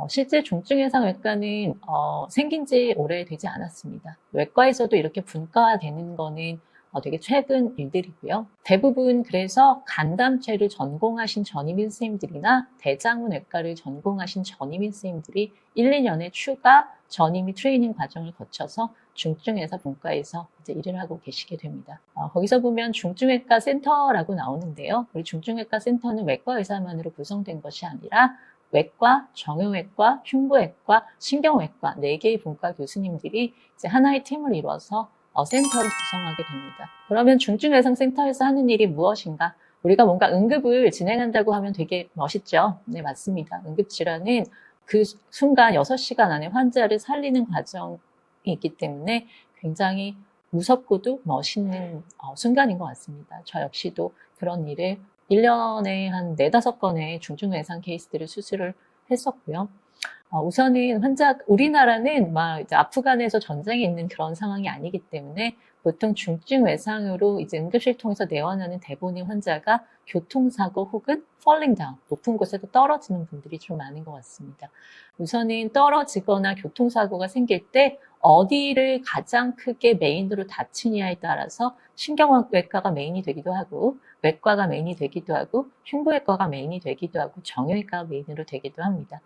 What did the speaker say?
어, 실제 중증 외상 외과는 어, 생긴 지 오래되지 않았습니다. 외과에서도 이렇게 분과되는 거는 어, 되게 최근 일들이고요. 대부분 그래서 간담체를 전공하신 전임인 선생님들이나 대장문 외과를 전공하신 전임인 선생님들이 1, 2년의 추가 전임의 트레이닝 과정을 거쳐서 중증외사 분과에서 이제 일을 하고 계시게 됩니다. 어, 거기서 보면 중증외과 센터라고 나오는데요. 우리 중증외과 센터는 외과 의사만으로 구성된 것이 아니라 외과, 정형외과, 흉부외과, 신경외과 네 개의 분과 교수님들이 이제 하나의 팀을 이뤄서 어, 센터를 구성하게 됩니다. 그러면 중증 외상 센터에서 하는 일이 무엇인가? 우리가 뭔가 응급을 진행한다고 하면 되게 멋있죠. 네, 맞습니다. 응급 질환은 그 순간 6시간 안에 환자를 살리는 과정이 있기 때문에 굉장히 무섭고도 멋있는 어, 순간인 것 같습니다. 저 역시도 그런 일을 1년에 한 4, 5건의 중증 외상 케이스들을 수술을 했었고요. 어, 우선은 환자, 우리나라는 막 아프간에서 전쟁이 있는 그런 상황이 아니기 때문에 보통 중증 외상으로 이제 응급실 통해서 내원하는 대부분의 환자가 교통사고 혹은 falling down, 높은 곳에서 떨어지는 분들이 좀 많은 것 같습니다. 우선은 떨어지거나 교통사고가 생길 때 어디를 가장 크게 메인으로 다치냐에 따라서 신경외과가 메인이 되기도 하고 외과가 메인이 되기도 하고 흉부외과가 메인이 되기도 하고 정형외과가 메인으로 되기도 합니다.